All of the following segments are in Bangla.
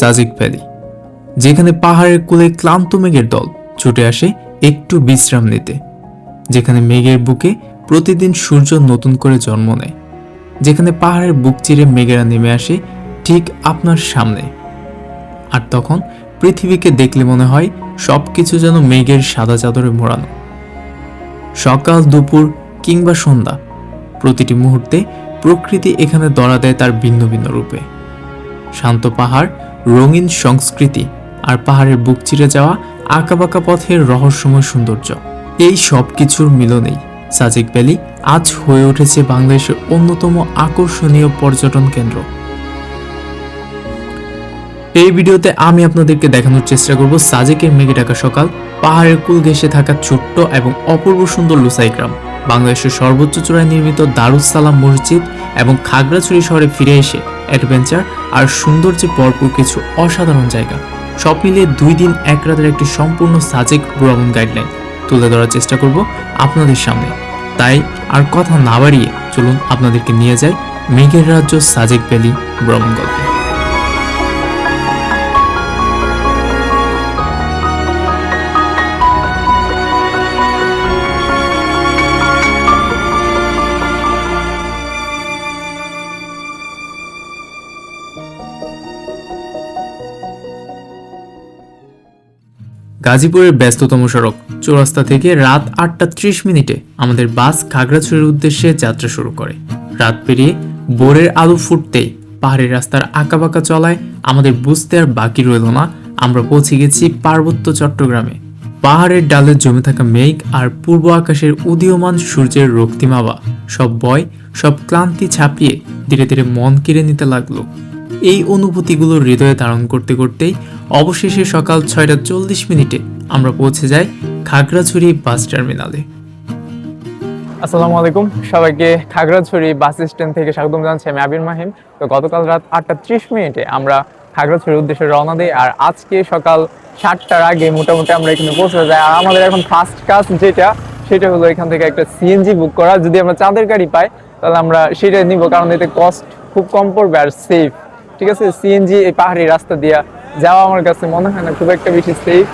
সাজিক ভ্যালি, যেখানে পাহাড়ের কোলে ক্লান্ত মেঘের দল ছুটে আসে একটু বিশ্রাম নিতে, যেখানে মেঘের বুকে প্রতিদিন সূর্য নতুন করে জন্ম নেয়, যেখানে পাহাড়ের বুক চিরে মেঘেরা নেমে আসে ঠিক আপনার সামনে। আর তখন পৃথিবীকে দেখলে মনে হয় সব কিছু যেন মেঘের সাদা চাদরে মোড়ানো। সকাল, দুপুর কিংবা সন্ধ্যা, প্রতিটি মুহূর্তে প্রকৃতি এখানে দড়া দেয় তার ভিন্ন ভিন্ন রূপে। শান্ত পাহাড় রঙিন সংস্কৃতি আর পাহাড়ের বুক চিরে যাওয়া আঁকাবাঁকা পথের রহস্যময় সৌন্দর্য। এই সব কিছুর মিলনেই সাজেক ভ্যালি আজ হয়ে উঠেছে বাংলাদেশের অন্যতম আকর্ষণীয় পর্যটন কেন্দ্র। এই ভিডিওতে আমি আপনাদেরকে দেখানোর চেষ্টা করব সাজেকের মেঘে ঢাকা সকাল, পাহাড়ের কুল ঘেঁষে থাকা ছোট্ট এবং অপূর্ব সুন্দর লুসাই গ্রাম বাংলাদেশের সর্বোচ্চ চূড়ায় নির্মিত দারুস সালাম মসজিদ এবং খাগড়াছড়ি শহরে ফিরে এসে অ্যাডভেঞ্চার আর সৌন্দর্যে ভরপুর কিছু অসাধারণ জায়গা। সব মিলিয়ে দুই দিন এক রাতের একটি সম্পূর্ণ সাজেক ভ্রমণ গাইডলাইন তুলে ধরার চেষ্টা করব আপনাদের সামনে। তাই আর কথা না বাড়িয়ে চলুন আপনাদেরকে নিয়ে যায় মেঘের রাজ্য সাজেক ভ্যালি ভ্রমণ গল্পে গাজীপুরের ব্যস্ততম সড়ক চৌরাস্তা থেকে রাত আটটা ত্রিশ মিনিটে আমাদের বাস খাগড়াছড়ির উদ্দেশ্যে যাত্রা শুরু করে। রাত পেরিয়ে বোরের আলো ফুটতেই পাহাড়ের রাস্তার আঁকাবাঁকা চলায় আমাদের বুঝতে আর বাকি রইল না। আমরা পৌঁছে গেছি পার্বত্য চট্টগ্রামে। পাহাড়ের ডালে জমে থাকা মেঘ আর পূর্ব আকাশের উদীয়মান সূর্যের রক্তিমাবা সব বয় সব ক্লান্তি ছাপিয়ে ধীরে ধীরে মন কেড়ে নিতে লাগল। এই অনুভূতিগুলো হৃদয়ে ধারণ করতে করতেই অবশেষে সকাল ছয়টা চল্লিশ মিনিটে আমরা পৌঁছে যাই খাগড়াছড়ি বাস টার্মিনালে। আসসালামু আলাইকুম, সবাইকে খাগড়াছড়ি বাস স্ট্যান্ড থেকে স্বাগতম জানাচ্ছি আমি আবির মাহিম। তো গতকাল রাত আটটা ত্রিশ মিনিটে আমরা খাগড়াছড়ির উদ্দেশ্যে রওনা দিই আর আজকে সকাল সাতটার আগে মোটামুটি আমরা এখানে পৌঁছে যাই। আর আমাদের এখন ফার্স্ট কাজ যেটা, সেটা হলো এখান থেকে একটা সিএনজি বুক করা। যদি আমরা চাঁদের গাড়ি পাই, তাহলে আমরা সেটাই নিব, কারণ এতে কস্ট খুব কম পড়বে আর সেফ ঠিক আছে? সিএনজি এই পাহাড়ি রাস্তা দিয়া যাওয়া আমার কাছে মনে হয় না খুব একটা বেশি সেফ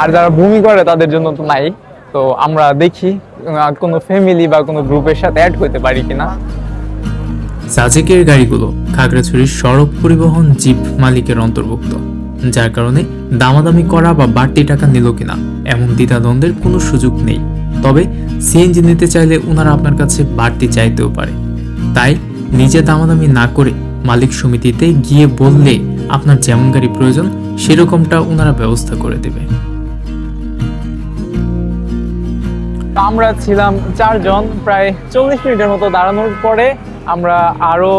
আর যারা ভূমি করে, তাদের জন্য তো নাই। তো আমরা দেখি কোনো ফ্যামিলি বা কোনো গ্রুপের সাথে অ্যাড হতে পারি কিনা। সাজেকের গাড়িগুলো খাগড়াছড়ির সড়ক পরিবহন জিপ মালিকের অন্তর্ভুক্ত, যার কারণে দামাদামি করা বা বাড়তি টাকা নিল কিনা, এমন দ্বিধাদ্বন্দ্বের কোনো সুযোগ নেই। তবে সিএনজি নিতে চাইলে ওনারা আপনার কাছে বাড়তি চাইতেও পারে। তাই নিজে দামাদামি না করে মালিক সমিতিতে গিয়ে বললে, আপনার যেমন গাড়ি প্রয়োজন, সেরকমটা ওনারা ব্যবস্থা করে দেবে। আমরা ছিলাম চারজন, প্রায় চল্লিশ মিনিটের মতো দাঁড়ানোর পরে আমরা আরও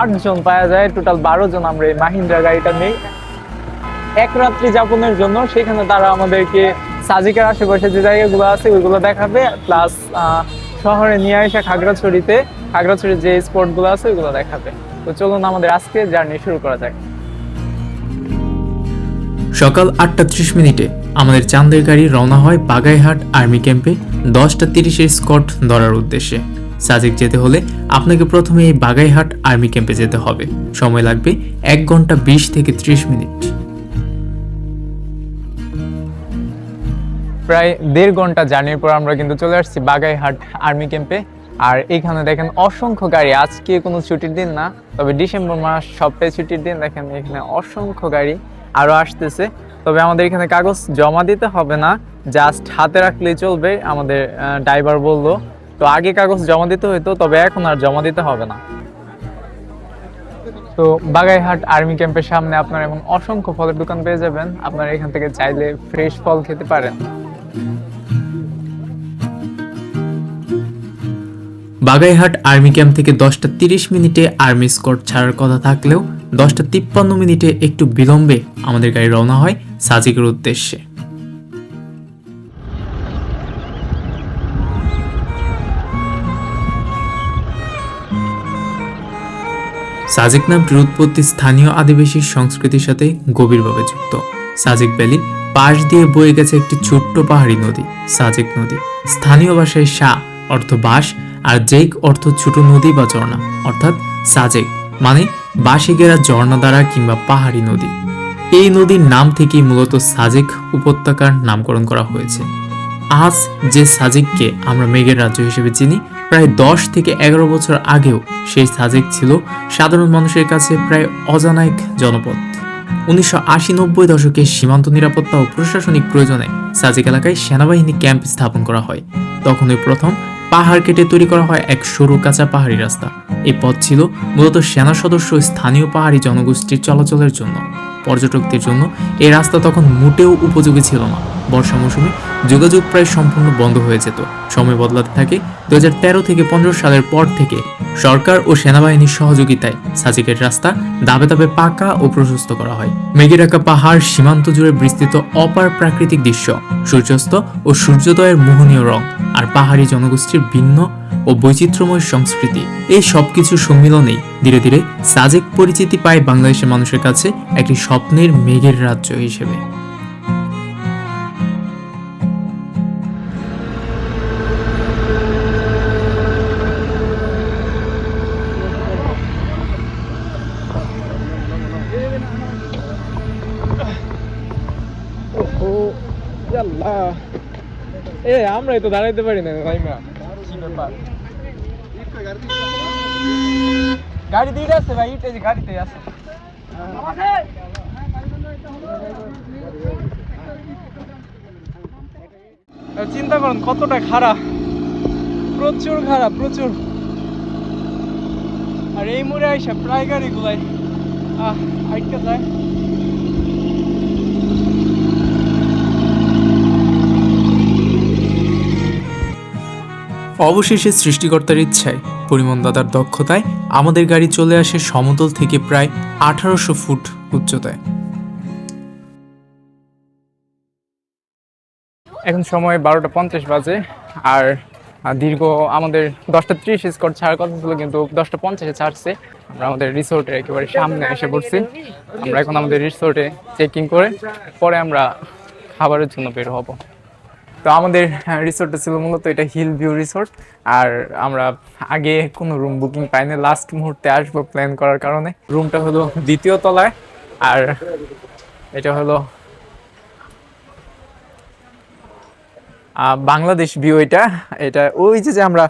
আটজন পাওয়া যায়, টোটাল বারো জন আমরা এই মাহিন্দ্রা গাড়িটা নেই। এক রাত্রি যাপনের জন্য সেখানে তারা আমাদেরকে সাজিকার আশেপাশে যে জায়গাগুলো আছে, ওইগুলো দেখাবে, প্লাস শহরে নিয়ে আসা খাগড়াছড়িতে, খাগড়াছড়ির যে স্পটগুলো আছে, ওইগুলো দেখাবে। তো চলুন আমাদের আজকে জার্নি শুরু করা যাক। সকাল আটটা ত্রিশ মিনিটে আমাদের চাঁদের গাড়ি রওনা হয় বাগাইহাট আর্মি ক্যাম্পে দশটা তিরিশের স্কট ধরার উদ্দেশ্যে। সাজেক যেতে হলে আপনাকে প্রথমে এই বাগাইহাট আর্মি ক্যাম্পে যেতে হবে। সময় লাগবে এক ঘণ্টা বিশ থেকে ত্রিশ মিনিট। প্রায় দেড় ঘণ্টা জার্নির পর আমরা কিন্তু চলে আসছি বাগাইহাট আর্মি ক্যাম্পে। আর এখানে দেখেন অসংখ্য গাড়ি, আজকে কোনো ছুটির দিন না, তবে ডিসেম্বর মাস সপ্তাহে ছুটির দিন, দেখেন এখানে অসংখ্য গাড়ি আরও আসতেছে। তবে আমাদের এখানে কাগজ জমা দিতে হবে না, জাস্ট হাতে রাখলেই চলবে, আমাদের ড্রাইভার বলল। তো আগে কাগজ জমা দিতে হতো তবে এখন আর জমা দিতে হবে না। তো বাগাইহাট আর্মি ক্যাম্পের সামনে আপনার এমন অসংখ্য ফলের দোকান পেয়ে যাবেন, আপনারা এখান থেকে চাইলে ফ্রেশ ফল খেতে পারেন। বাগাইহাট আর্মি ক্যাম্প থেকে দশটা তিরিশ মিনিটে আর্মি স্কট ছাড়ার কথা থাকলেও দশটা তিপ্পান্ন মিনিটে একটু বিলম্বে আমাদের গাড়ি রওনা হয় সাজিকের উদ্দেশ্যে। সাজেক নামটির উৎপত্তি স্থানীয় আদিবাসী সংস্কৃতির সাথে গভীরভাবে যুক্ত। সাজেক ভ্যালি পাশ দিয়ে বয়ে গেছে একটি ছোট্ট পাহাড়ি নদী, সাজেক নদী। স্থানীয় ভাষায় শাহ অর্থ বাঁশ আর জেক অর্থ ছোট নদী বা ঝর্ণা, অর্থাৎ সাজেক মানে বাঁশে ঘেরা ঝর্ণা দ্বারা কিংবা পাহাড়ি নদী। এই নদীর নাম থেকেই মূলত সাজেক উপত্যকার নামকরণ করা হয়েছে। আজ যে সাজেককে আমরা মেঘের রাজ্য হিসেবে চিনি, প্রায় দশ থেকে এগারো বছর আগেও সেই সাজেক ছিল সাধারণ মানুষের কাছে প্রায় অজানা এক জনপদ। উনিশশো আশি নব্বই দশকে সীমান্ত নিরাপত্তা ও প্রশাসনিক প্রয়োজনে সাজেক এলাকায় সেনাবাহিনী ক্যাম্প স্থাপন করা হয়। তখনই প্রথম পাহাড় কেটে তৈরি করা হয় এক সরু কাঁচা পাহাড়ি রাস্তা। এই পথ ছিল মূলত সেনা সদস্য স্থানীয় পাহাড়ি জনগোষ্ঠীর চলাচলের জন্য। পর্যটকদের জন্য এই রাস্তা তখন মোটেও উপযোগী ছিল না। বর্ষা মৌসুমে যোগাযোগ প্রায় সম্পূর্ণ বন্ধ হয়ে যেত। সময় বদলাতে থাকে দু থেকে পনেরো সালের পর থেকে। সরকার ও সেনাবাহিনীর সহযোগিতায় সাজিকের রাস্তা দাবে দাবে পাকা ও প্রশস্ত করা হয়। মেঘেরাকা পাহাড় সীমান্ত জুড়ে বিস্তৃত অপার প্রাকৃতিক দৃশ্য, সূর্যাস্ত ও সূর্যোদয়ের মোহনীয় রং, আর পাহাড়ি জনগোষ্ঠীর ভিন্ন ও বৈচিত্র্যময় সংস্কৃতি। এই সবকিছুর সম্মিলনেই ধীরে ধীরে সাজেক পরিচিতি পায় বাংলাদেশের মানুষের কাছে একটি স্বপ্নের মেঘের রাজ্য হিসেবে। এ, আমরাই তো দাঁড়াইতে পারি না, ভাইমা। ব্যাপার। গাড়ি দিয়ে আছে ভাই, ইটে গাড়িতে আছে। চিন্তা করুন, কতটা খারাপ? প্রচুর খারাপ, প্রচুর। আর এই মোড়ে আইসা প্রায় গাড়ি গাড়িগুলাই। আহ আটকে যায়। অবশেষে সৃষ্টিকর্তার ইচ্ছায় পরিমন দাদার দক্ষতায় আমাদের গাড়ি চলে আসে সমতল থেকে প্রায় আঠারোশো ফুট উচ্চতায়। এখন সময় বারোটা পঞ্চাশ বাজে, আর দীর্ঘ আমাদের দশটা ত্রিশ স্কোর ছাড়ার কথা ছিল, কিন্তু দশটা পঞ্চাশে ছাড়ছে। আমরা আমাদের রিসোর্টের একেবারে সামনে এসে পড়ছি। আমরা এখন আমাদের রিসোর্টে চেকিং করে, পরে আমরা খাবারের জন্য বের হব। তো আমাদের রিসোর্টটা ছিল মূলত এটা হিল ভিউ রিসোর্ট আর আমরা আগে কোনো রুম বুকিং পাইনি। লাস্ট মুহূর্তে আসব প্ল্যান করার কারণে। রুমটা হলো দ্বিতীয় তলায়, আর এটা হলো বাংলাদেশ ভিউ এটা। এটা ওই যে যে আমরা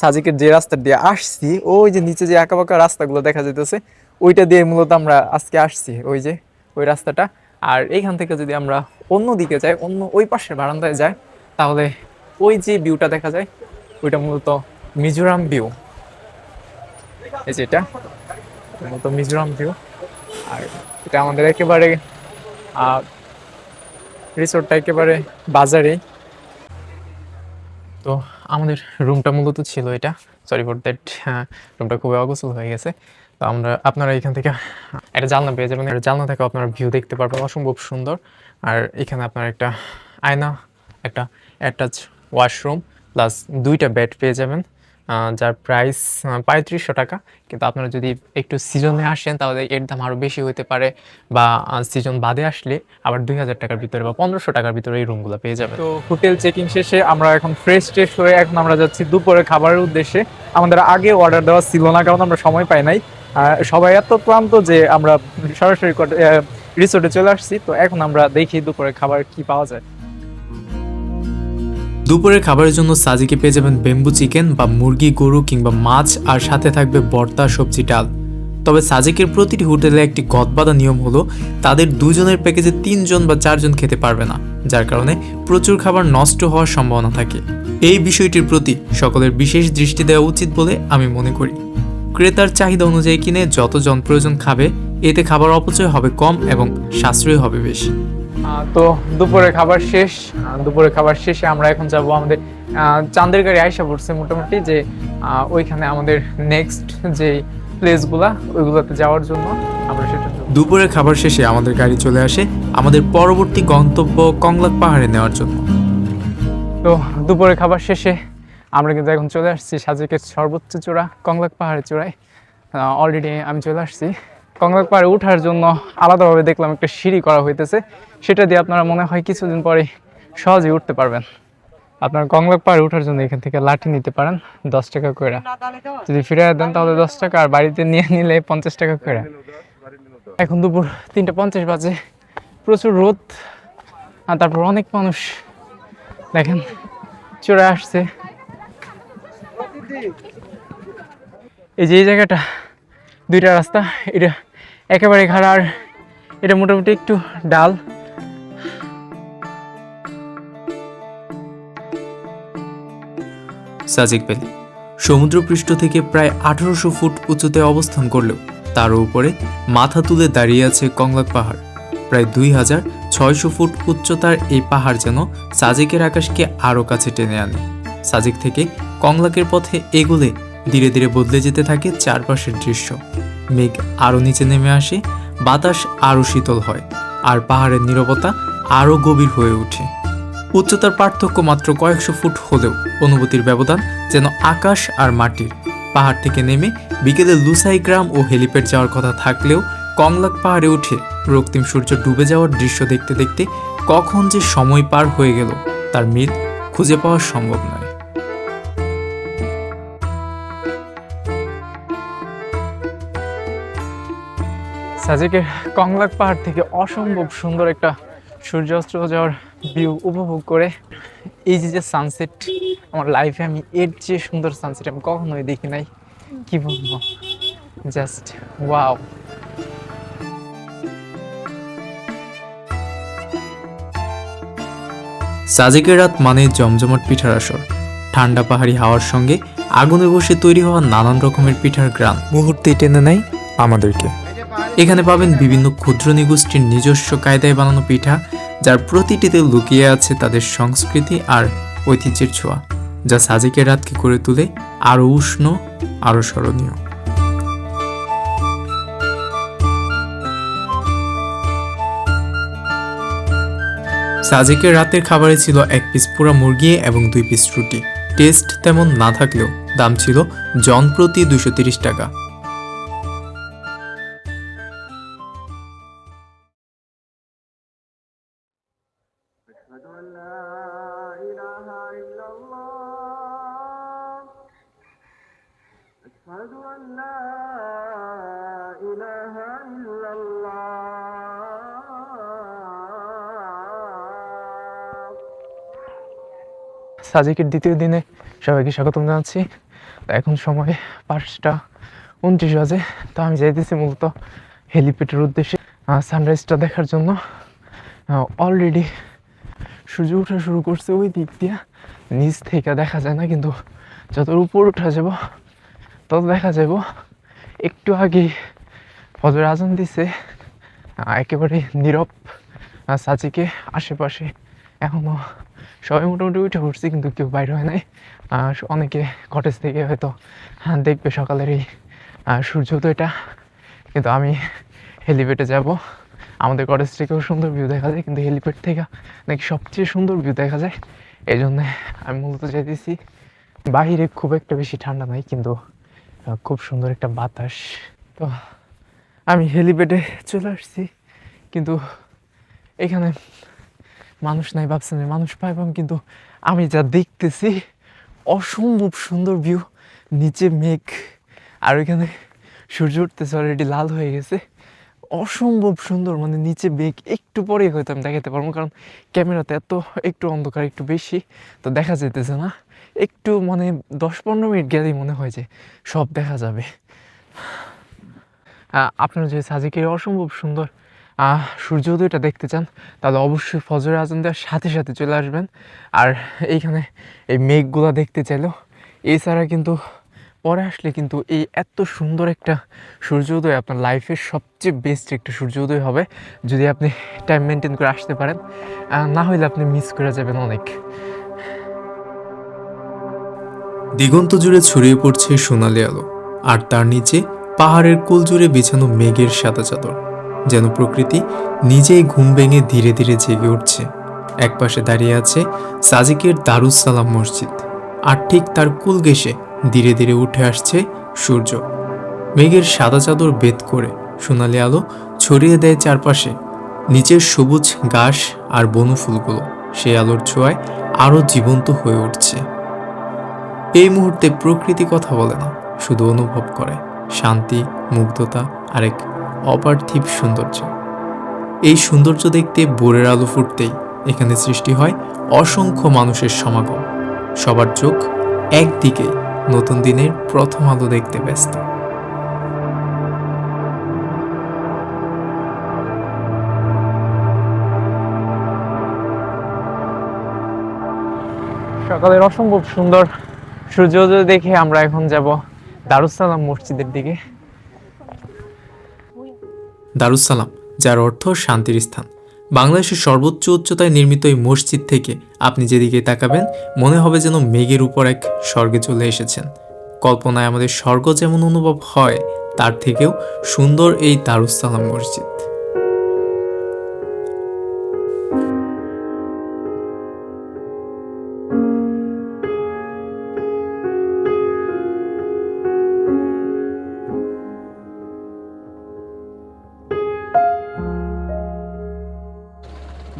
সাজিকের যে রাস্তা দিয়ে আসছি, ওই যে নিচে যে আঁকা বাঁকা রাস্তাগুলো দেখা যেতেছে ওইটা দিয়ে মূলত আমরা আজকে আসছি, ওই যে, ওই রাস্তাটা। আর এইখান থেকে যদি আমরা অন্য দিকে যাই, অন্য ওই পাশের বারান্দায় যাই তাহলে ওই যে ভিউটা দেখা যায়, ওইটা মূলত মিজোরাম ভিউ এই যেটা মূলত মিজোরাম ভিউ আর এটা আমাদের একেবারে রিসোর্টটা একেবারে বাজারেই তো আমাদের রুমটা মূলত ছিল এটা। সরি ফর দ্যাট রুমটা খুবই অগোছল হয়ে গেছে। তো আমরা, আপনারা এখান থেকে, একটা জানলা পেয়ে যাবেন। জানলা থেকে আপনারা ভিউ দেখতে পারবেন, অসম্ভব সুন্দর। আর এখানে আপনার একটা আয়না, একটা অ্যাটাচ ওয়াশরুম প্লাস দুইটা বেড পেয়ে যাবেন। যার প্রাইস পঁয়ত্রিশশো টাকা। কিন্তু আপনারা যদি একটু সিজনে আসেন, তাহলে এর দাম আরও বেশি হতে পারে বা সিজন বাদে আসলে আবার দুই হাজার টাকার ভিতরে বা পনেরোশো টাকার ভিতরে এই রুমগুলো পেয়ে যাবেন। তো হোটেল চেকিং শেষে আমরা এখন ফ্রেশ ট্রেশ হয়ে এখন আমরা যাচ্ছি দুপুরে খাবারের উদ্দেশ্যে। আমাদের আগে অর্ডার দেওয়া ছিল না, কারণ আমরা সময় পাই নাই। সবাই এত ক্লান্ত যে আমরা সরাসরি রিসোর্টে চলে আসছি। তো এখন আমরা দেখি দুপুরে খাবার কি পাওয়া যায়। দুপুরের খাবারের জন্য সাজিকে পেয়ে যাবেন বেম্বু চিকেন বা মুরগি, গরু কিংবা মাছ, আর সাথে থাকবে বর্তা, সবজি, ডাল। তবে সাজিকের প্রতিটি হোটেলে একটি গদবাদা নিয়ম হলো, তাদের দুজনের প্যাকেজে তিনজন বা চারজন খেতে পারবে না, যার কারণে প্রচুর খাবার নষ্ট হওয়ার সম্ভাবনা থাকে। এই বিষয়টির প্রতি সকলের বিশেষ দৃষ্টি দেওয়া উচিত বলে আমি মনে করি। ক্রেতার চাহিদা অনুযায়ী কিনে যতজন প্রয়োজন খাবে, এতে খাবার অপচয় হবে কম এবং সাশ্রয় হবে বেশি। তো দুপুরে খাবার শেষ আহ, দুপুরে খাবার শেষে আমরা এখন যাব আমাদের চাঁদের গাড়ি আইসা পড়ছে মোটামুটি যে ওইখানে আমাদের নেক্সট যে প্লেসগুলা ওইগুলোতে যাওয়ার জন্য আমরা সেটা দুপুরের খাবার শেষে আমাদের গাড়ি চলে আসে আমাদের পরবর্তী গন্তব্য কংলাক পাহাড়ে নেওয়ার জন্য। তো দুপুরে খাবার শেষে আমরা কিন্তু এখন চলে আসছি সাজেকের সর্বোচ্চ চূড়া কংলাক পাহাড়ের চূড়ায়। অলরেডি আমি চলে আসছি। কংলাক পাহাড়ে ওঠার জন্য আলাদাভাবে দেখলাম একটা সিঁড়ি করা হইতেছে। সেটা দিয়ে আপনারা মনে হয় কিছুদিন পরে সহজেই উঠতে পারবেন। আপনার কংলাক পাহাড়ে ওঠার জন্য এখান থেকে লাঠি নিতে পারেন, দশ টাকা করে যদি ফিরে দেন তাহলে দশ টাকা, আর বাড়িতে নিয়ে নিলে পঞ্চাশ টাকা করে এখন দুপুর তিনটা পঞ্চাশ বাজে, প্রচুর রোদ, আর তারপর অনেক মানুষ, দেখেন চলে আসছে। এই যে এই জায়গাটা, দুইটা রাস্তা, এটা একেবারে খাড়া, আর এটা মোটামুটি একটু ডাল। সাজেক ভ্যালি। সমুদ্রপৃষ্ঠ থেকে প্রায় আঠারোশো ফুট উঁচুতে অবস্থান করলেও তার উপরে মাথা তুলে দাঁড়িয়ে আছে কংলাক পাহাড়। প্রায় দুই হাজার ছয়শো ফুট উচ্চতার এই পাহাড় যেন সাজেকের আকাশকে আরও কাছে টেনে আনে। সাজেক থেকে কংলাকের পথে এগোলে ধীরে ধীরে বদলে যেতে থাকে চারপাশের দৃশ্য। মেঘ আরও নিচে নেমে আসে, বাতাস আরও শীতল হয়, আর পাহাড়ের নীরবতা আরও গভীর হয়ে ওঠে। উচ্চতার পার্থক্য মাত্র কয়েকশো ফুট হলেও অনুভূতির ব্যবধান যেন আকাশ আর মাটির। পাহাড় থেকে নেমে বিকেলে লুসাই গ্রাম ও হেলিপ্যাড যাওয়ার কথা থাকলেও কংলাক পাহাড়ে উঠে রক্তিম সূর্য ডুবে যাওয়ার দৃশ্য দেখতে দেখতে কখন যে সময় পার হয়ে গেল, তার মিল খুঁজে পাওয়া সম্ভব নয়। সাজেকের কংলাক পাহাড় থেকে অসম্ভব সুন্দর একটা সূর্যাস্ত যাওয়ার ভিউ উপভোগ করে, এই যে যে সানসেট আমার লাইফে আমি এর যে সুন্দর সানসেট আমি কখনোই দেখি নাই। কি বলব? জাস্ট ওয়াও সাজেকের রাত মানে জমজমাট পিঠার আসর। ঠান্ডা পাহাড়ি হাওয়ার সঙ্গে আগুনে বসে তৈরি হওয়া নানান রকমের পিঠার গ্রাম মুহূর্তে টেনে নেয় আমাদেরকে। এখানে পাবেন বিভিন্ন ক্ষুদ্র নিগোষ্ঠীর নিজস্ব কায়দায় বানানো পিঠা যার প্রতিটিতে লুকিয়ে আছে তাদের সংস্কৃতি আর ঐতিহ্যের ছোঁয়া, যা সাজেকের রাতকে করে তুলে আরও উষ্ণ, আরও স্মরণীয়। সাজেকের রাতের খাবারে ছিল এক পিস পোড়া মুরগি এবং দুই পিস রুটি। টেস্ট তেমন না থাকলেও দাম ছিল জন প্রতি দুশো টাকা। সাজেকের দ্বিতীয় দিনে সবাইকে স্বাগতম জানাচ্ছি। এখন সময় পাঁচটা উনত্রিশ বাজে, তো আমি যাইতেছি মূলত হেলিপ্যাডের উদ্দেশ্যে। সানরাইজটা দেখার জন্য। অলরেডি সূর্য ওঠা শুরু করছে ওই দিক দিয়ে। নিচ থেকে দেখা যায় না, কিন্তু যত উপর উঠা যাব, তত দেখা যাব। একটু আগে ফজর আজান দিছে। একেবারে নীরব সাজিকে আশেপাশে এখনও সবাই মোটামুটি উঠে পড়ছি কিন্তু কেউ বাইরে হয় নাই। অনেকে কটেজ থেকে হয়তো হ্যাঁ, দেখবে সকালের এই আহ, এটা কিন্তু আমি হেলিপ্যাডে যাব। আমাদের কটেজ থেকেও সুন্দর ভিউ দেখা যায় কিন্তু হেলিপ্যাড থেকে নাকি সবচেয়ে সুন্দর ভিউ দেখা যায়। এই জন্যে আমি মূলত যাইতেছি। বাইরে খুব একটা বেশি ঠান্ডা নাই কিন্তু খুব সুন্দর একটা বাতাস। তো আমি হেলিপ্যাডে চলে আসছি কিন্তু এখানে মানুষ নাই ভাবছেন মানুষ পাইবাম কিন্তু আমি যা দেখতেছি, অসম্ভব সুন্দর ভিউ নিচে মেঘ, আর ওইখানে সূর্য উঠতেছে অলরেডি লাল হয়ে গেছে। অসম্ভব সুন্দর মানে নিচে বেগ একটু পরেই হয়তো আমি দেখাতে পারব, কারণ ক্যামেরাতে এত একটু অন্ধকার, একটু বেশি, তো দেখা যেতেছে না। একটু মানে দশ পনেরো মিনিট গেলেই মনে হয় যে সব দেখা যাবে। আপনার যে যদি সাজিকের অসম্ভব সুন্দর সূর্যোদয়টা দেখতে চান, তাহলে অবশ্যই ফজর আজান দেওয়ার সাথে সাথে চলে আসবেন। আর এইখানে এই মেঘগুলো দেখতে চাইলেও এছাড়া কিন্তু পরে আসলে কিন্তু এই এত সুন্দর একটা সূর্যোদয় আপনার লাইফের সবচেয়ে বেস্ট একটা সূর্যোদয় হবে, যদি আপনি টাইম মেনটেন করে আসতে পারেন। না হলে আপনি মিস করে যাবেন অনেক। দিগন্ত জুড়ে ছড়িয়ে পড়ছে সোনালি আলো, আর তার নিচে পাহাড়ের কোল জুড়ে বিছানো মেঘের সাদা চাদর। যেন প্রকৃতি নিজেই ঘুম ভেঙে ধীরে ধীরে জেগে উঠছে। একপাশে দাঁড়িয়ে আছে সাজিকের দারুস সালাম মসজিদ আর ঠিক তার কুল ঘেঁষে ধীরে ধীরে উঠে আসছে সূর্য। মেঘের সাদা চাদর বেদ করে সোনালি আলো ছড়িয়ে দেয় চারপাশে। নিচের সবুজ ঘাস আর বনফুলগুলো সেই আলোর ছোঁয়ায় আরও জীবন্ত হয়ে উঠছে। এই মুহূর্তে প্রকৃতি কথা বলে না, শুধু অনুভব করে শান্তি, মুগ্ধতা আর এক অপার্থিব সৌন্দর্য। এই সৌন্দর্য দেখতে বোরের আলো ফুটতেই এখানে সৃষ্টি হয় অসংখ্য মানুষের সমাগম। সবার চোখ একদিকে নতুন দিনের প্রথম আলো দেখতে ব্যস্ত। সকালের অসম্ভব সুন্দর সূর্যোদয় দেখে আমরা এখন যাব দারুসালাম মসজিদের দিকে। দারুসালাম যার অর্থ শান্তির স্থান। বাংলাদেশের সর্বোচ্চ উচ্চতায় নির্মিত এই মসজিদ থেকে আপনি যেদিকে তাকাবেন, মনে হবে যেন মেঘের উপর এক স্বর্গে চলে এসেছেন। কল্পনায় আমাদের স্বর্গ যেমন অনুভব হয়, তার থেকেও সুন্দর এই দারুসালাম মসজিদ।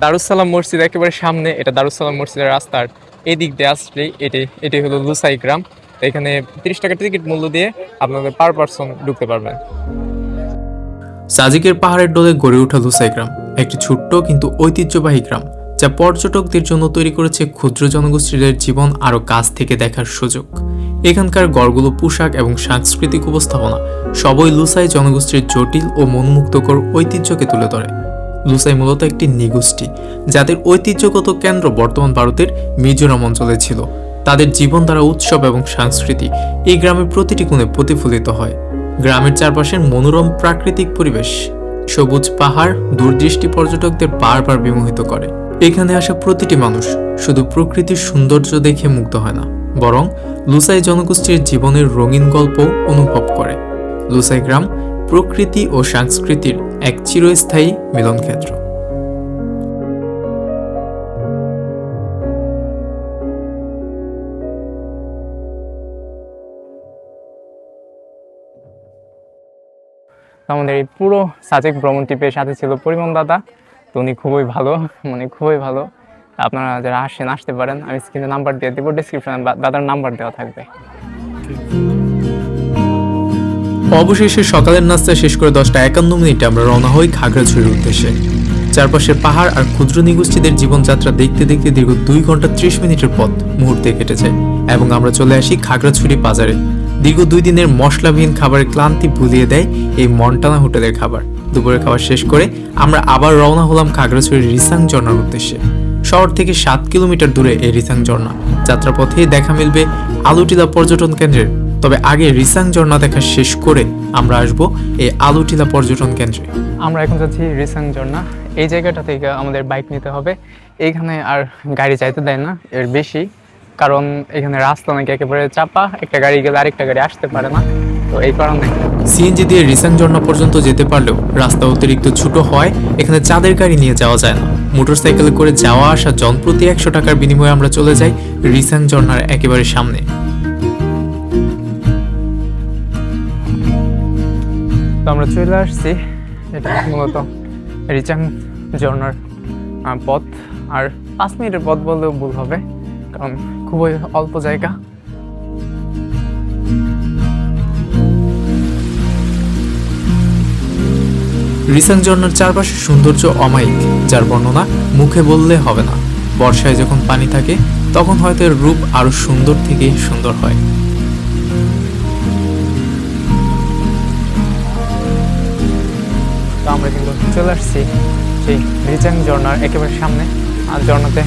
দারুসালাম মসজিদ একেবারে সামনে, এটা দারুসালাম মসজিদের রাস্তার এই দিক দিয়ে আসলেই এটি এটি হলো লুসাই গ্রাম। এখানে তিরিশ টাকা টিকিট মূল্য দিয়ে আপনাদের পার পার্সন ঢুকতে পারবেন সাজিকের পাহাড়ের ডোলে গড়ে ওঠা লুসাই গ্রাম, একটি ছোট্ট কিন্তু ঐতিহ্যবাহী গ্রাম, যা পর্যটকদের জন্য তৈরি করেছে ক্ষুদ্র জনগোষ্ঠীদের জীবন আরও কাছ থেকে দেখার সুযোগ। এখানকার গড়গুলো পোশাক এবং সাংস্কৃতিক উপস্থাপনা সবই লুসাই জনগোষ্ঠীর জটিল ও মনমুগ্ধকর ঐতিহ্যকে তুলে ধরে। লুসাই মূলত একটি নিগোষ্ঠী, যাদের ঐতিহ্যগত কেন্দ্র বর্তমান ভারতের মিজোরাম অঞ্চলে ছিল। তাদের জীবনধারা উৎসব এবং সংস্কৃতি এই গ্রামের প্রতিটি কোণে প্রতিফলিত হয়। গ্রামের চারপাশের মনোরম প্রাকৃতিক পরিবেশ, সবুজ পাহাড়, দূরদৃষ্টি পর্যটকদের বারবার বিমোহিত করে। এখানে আসা প্রতিটি মানুষ শুধু প্রকৃতির সৌন্দর্য দেখে মুগ্ধ হয় না, বরং লুসাই জনগোষ্ঠীর জীবনের রঙিন গল্প অনুভব করে। লুসাই গ্রাম প্রকৃতি ও সংস্কৃতির এক চিরস্থায়ী মিলনক্ষেত্র। আমাদের এই পুরো সাজেক ভ্রমণ ট্রিপের সাথে ছিল পরিমল দাদা। তো উনি খুবই ভালো মানে খুবই ভালো। আপনারা যারা আসেন আসতে পারেন। আমি স্ক্রিনে নাম্বার দিয়ে দেবো ডিসক্রিপশনে দাদার নাম্বার দেওয়া থাকবে। অবশেষে সকালের নাস্তা শেষ করে দশটা একান্ন মিনিটে আমরা রওনা হই খাগড়াছড়ির উদ্দেশ্যে। চারপাশের পাহাড় আর ক্ষুদ্র নিগোষ্ঠীদের জীবনযাত্রা দেখতে দেখতে দীর্ঘ দুই ঘণ্টা ত্রিশ মিনিটের পথ মুহূর্তে কেটে যায় এবং আমরা চলে আসি খাগড়াছড়ি বাজারে। দীর্ঘ দুই দিনের মশলাবিহীন খাবারের ক্লান্তি ভুলিয়ে দেয় এই মন্টানা হোটেলের খাবার। দুপুরের খাবার শেষ করে আমরা আবার রওনা হলাম খাগড়াছড়ির রিসাং ঝর্ণার উদ্দেশ্যে। শহর থেকে সাত কিলোমিটার দূরে এই রিসাং ঝর্ণা। যাত্রাপথে দেখা মিলবে আলুটিলা পর্যটন কেন্দ্রের তবে আগে রিসাং ঝর্ণা দেখা শেষ করে আমরা আসব এই আলুটিলা পর্যটন কেন্দ্রে। আমরা এখন যাচ্ছি রিসাং ঝর্ণা। এই জায়গাটা থেকে আমাদের বাইক নিতে হবে। এইখানে আর গাড়ি যাইতে দেয় না এর বেশি। কারণ এখানে রাস্তা নাকি একেবারে চাপা একটা গাড়ি গেলে আরেকটা গাড়ি আসতে পারে না। তো এই কারণে। সিএনজি দিয়ে রিসাং ঝর্ণা পর্যন্ত যেতে পারলেও রাস্তা অতিরিক্ত ছোট হয় এখানে চাঁদের গাড়ি নিয়ে যাওয়া যায় না। মোটরসাইকেলে করে যাওয়া আসা জনপ্রতি একশো টাকার বিনিময়ে আমরা চলে যাই রিসাং ঝর্ণার একেবারে সামনে। তো আমরা চলে আসছি। এটা মূলত রিচাং ঝর্ণার আহ, পথ। আর পাঁচ মিনিটের পথ বললেও ভুল হবে কারণ খুবই অল্প জায়গা। রিসাং ঝর্ণার চারপাশের সৌন্দর্য অমায়িক যার বর্ণনা মুখে বললে হবে না। বর্ষায় যখন পানি থাকে তখন হয়তো এর রূপ আরও সুন্দর থেকে সুন্দর হয়। তো আমরা কিন্তু চলে আসছি সেই রিচাং ঝর্ণার একেবারে সামনে। আর ঝর্ণাতে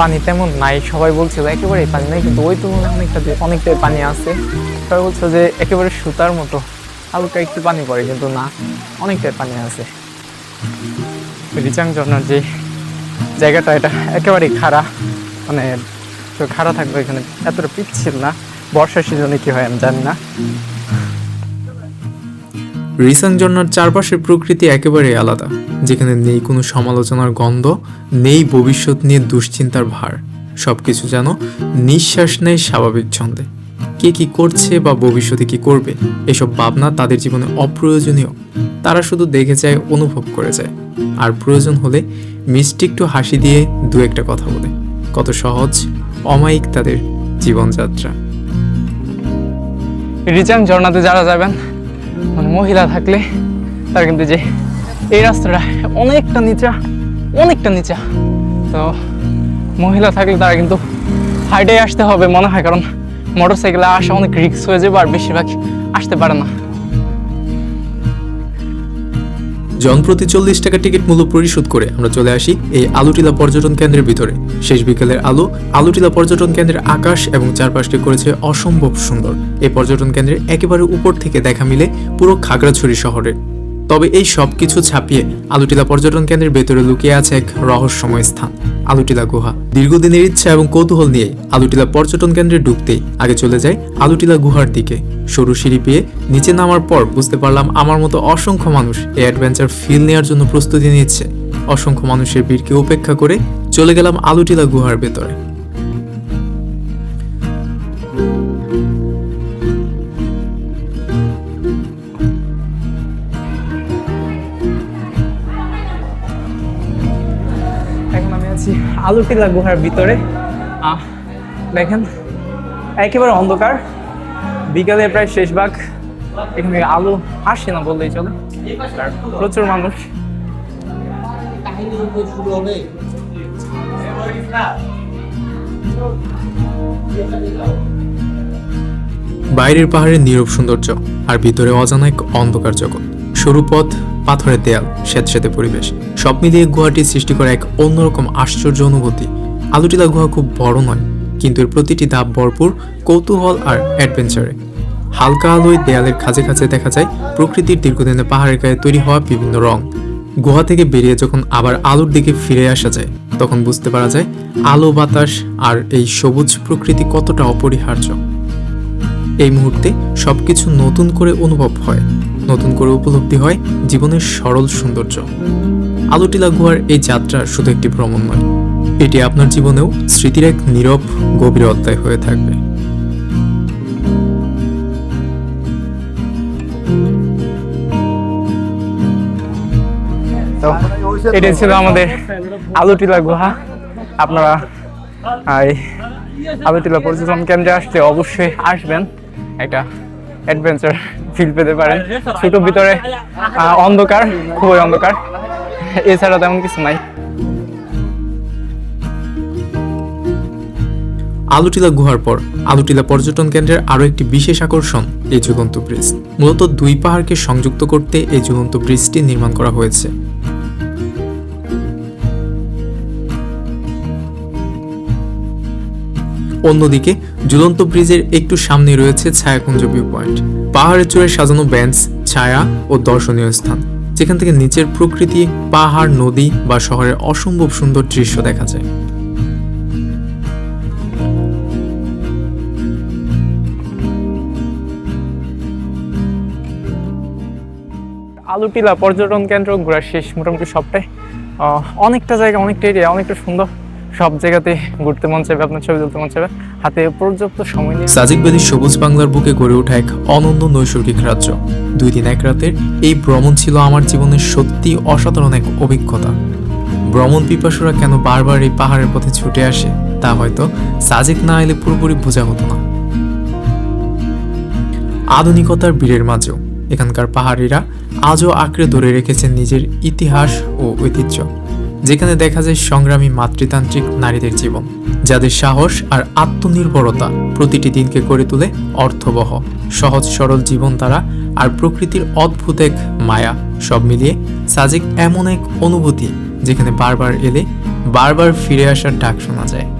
পানি তেমন নাই, সবাই বলছিল একেবারে পানি নাই, কিন্তু ওই তুলনায় অনেকটা অনেকটাই পানি আছে। সবাই বলছে যে একেবারে সুতার মতো, হালকা একটু পানি পড়ে, কিন্তু না, অনেকটাই পানি আছে। রিচাং ঝর্ণার যে জায়গাটা, এটা একেবারেই খাড়া। মানে খাড়া থাকবে এখানে, এতটা পিচ্ছিল না। বর্ষার সিজনে কী হয় আমি জানি না। রিসাং ঝর্ণার চারপাশের প্রকৃতি একেবারে আলাদা, যেখানে নেই কোনো সমালোচনার গন্ধ, নেই ভবিষ্যৎ নিয়ে দুশ্চিন্তার ভার। সবকিছু যেন নিঃশ্বাস নেয় স্বাভাবিক ছন্দে। কে কি করছে বা ভবিষ্যতে কি করবে, এসব ভাবনা তাদের জীবনে অপ্রয়োজনীয়। তারা শুধু দেখে যায়, অনুভব করে যায়। আর প্রয়োজন হলে মিষ্টি একটু হাসি দিয়ে দু একটা কথা বলে। কত সহজ, অমায়িক তাদের জীবনযাত্রা। রিচাং ঝর্ণাতে যারা যাবেন মানে মহিলা থাকলে তার কিন্তু যে এই রাস্তাটা অনেকটা নিচা অনেকটা নিচা। তো মহিলা থাকলে তারা কিন্তু হাইটে আসতে হবে মনে হয়, কারণ মোটর সাইকেলে আসা অনেক রিক্স হয়ে যাবে আর বেশিরভাগ আসতে পারে না। জনপ্রতি চল্লিশ টাকা টিকিট মূল্য পরিশোধ করে আমরা চলে আসি এই আলুটিলা পর্যটন কেন্দ্রের ভিতরে। শেষ বিকেলের আলো, আলুটিলা পর্যটন কেন্দ্রের আকাশ এবং চারপাশটি করেছে অসম্ভব সুন্দর। এই পর্যটন কেন্দ্রের একেবারে উপর থেকে দেখা মিলে পুরো খাগড়াছড়ি শহরে তবে এই সব কিছু ছাপিয়ে আলুটিলা পর্যটন কেন্দ্রের ভেতরে লুকিয়ে আছে এক রহস্যময় স্থান, আলুটিলা গুহা। দীর্ঘদিনের ইচ্ছা এবং কৌতূহল নিয়ে আলুটিলা পর্যটন কেন্দ্রে ঢুকতেই আগে চলে যায় আলুটিলা গুহার দিকে। সরু সিঁড়ি পেয়ে নিচে নামার পর বুঝতে পারলাম আমার মতো অসংখ্য মানুষ এই অ্যাডভেঞ্চার ফিল নেওয়ার জন্য প্রস্তুতি নিচ্ছে। অসংখ্য মানুষের ভিড়কে উপেক্ষা করে চলে গেলাম আলুটিলা গুহার ভেতরে। আলুটিলা গুহার ভিতরে। আহ, দেখেন একেবারে অন্ধকার। বিকালে প্রায় শেষ ভাগ এখানে আলো আসে না বললেই চলে। প্রচুর মানুষ। বাইরের পাহাড়ের নীরব সৌন্দর্য আর ভিতরে অজানা এক অন্ধকার জগৎ। সরু পথ পাথরের দেয়াল স্যাঁতস্যাঁতে পরিবেশ। সব মিলিয়ে গুহাটি সৃষ্টি করা এক অন্যরকম আশ্চর্য অনুভূতি। আলুটিলা গুহা খুব বড় নয়, কিন্তু এর প্রতিটি ধাপ ভরপুর, কৌতূহল আর অ্যাডভেঞ্চারে। হালকা আলোয় দেয়ালের খাঁজে খাঁচে দেখা যায় প্রকৃতির দীর্ঘদিনে পাহাড়ের গায়ে তৈরি হওয়া বিভিন্ন রং। গুহা থেকে বেরিয়ে যখন আবার আলোর দিকে ফিরে আসা যায়, তখন বুঝতে পারা যায় আলো, বাতাস আর এই সবুজ প্রকৃতি কতটা অপরিহার্য। এই মুহূর্তে সবকিছু নতুন করে অনুভব হয়। নতুন করে উপলব্ধি হয় জীবনের সরল সৌন্দর্য। আলোটিলা গুহার এই যাত্রা শুধু একটি ভ্রমণ নয়, এটি আপনার জীবনেও স্মৃতির এক নীরব, গভীর অধ্যায় হয়ে থাকবে। তো, এটাই ছিল আমাদের আলুটিলা গুহা আপনারা আলুটিলা পর্যটন কেন্দ্রে আসলে অবশ্যই আসবেন। একটা অ্যাডভেঞ্চার ফিল পেতে পারেন। ছোট ভিতরে অন্ধকার খুবই অন্ধকার। এছাড়া তেমন কিছু নাই। আলুটিলা গুহার পর আলুটিলা পর্যটন কেন্দ্রের আরও একটি বিশেষ আকর্ষণ এই ঝুলন্ত ব্রিজ। মূলত দুই পাহাড়কে সংযুক্ত করতে এই ঝুলন্ত ব্রিজটি নির্মাণ করা হয়েছে। অন্যদিকে ঝুলন্ত ব্রিজের একটু সামনে রয়েছে ছায়াকুঞ্জ ভিউ পয়েন্ট পাহাড়ের চূড়ায় সাজানো বেঞ্চ ছায়া ও দর্শনীয় স্থান। যেখান থেকে নিচের প্রকৃতি, পাহাড়, নদী বা শহরের অসম্ভব সুন্দর দৃশ্য দেখা যায়। আলুটিলা পর্যটন কেন্দ্র ঘোরার শেষ মোটামুটি সবটাই। অনেকটা জায়গা, অনেকটা এরিয়া অনেকটা সুন্দর। সব জায়গাতে ঘুরতে মন চাইবে, আপনার ছবি তুলতে মন চাইবে। হাতে পর্যাপ্ত সময় নিয়ে সাজিক ভ্যালি সবুজ বাংলার বুকে গড়ে ওঠা এক অনন্য নৈসর্গিক রাজ্য। দুই দিন এক রাতের এই ভ্রমণ ছিল আমার জীবনের সত্যি অসাধারণ এক অভিজ্ঞতা। ভ্রমণ পিপাসুরা কেন বারবার এই পাহাড়ের পথে ছুটে আসে, তা হয়তো সাজিক না এলে পুরোপুরি বোঝা হতো না। আধুনিকতার বীরের মাঝেও এখানকার পাহাড়িরা আজও আঁকড়ে ধরে রেখেছেন নিজের ইতিহাস ও ঐতিহ্য। যেখানে দেখা যায় সংগ্রামী মাতৃতান্ত্রিক নারীদের জীবন, যাদের সাহস আর আত্মনির্ভরতা প্রতিটি দিনকে করে তোলে অর্থবহ, সহজ সরল জীবন তারা আর প্রকৃতির অদ্ভুত এক মায়া। সব মিলিয়ে সাজেক এমন এক অনুভূতি যেখানে বারবার এলে, বারবার ফিরে আসার ডাক শোনা যায়।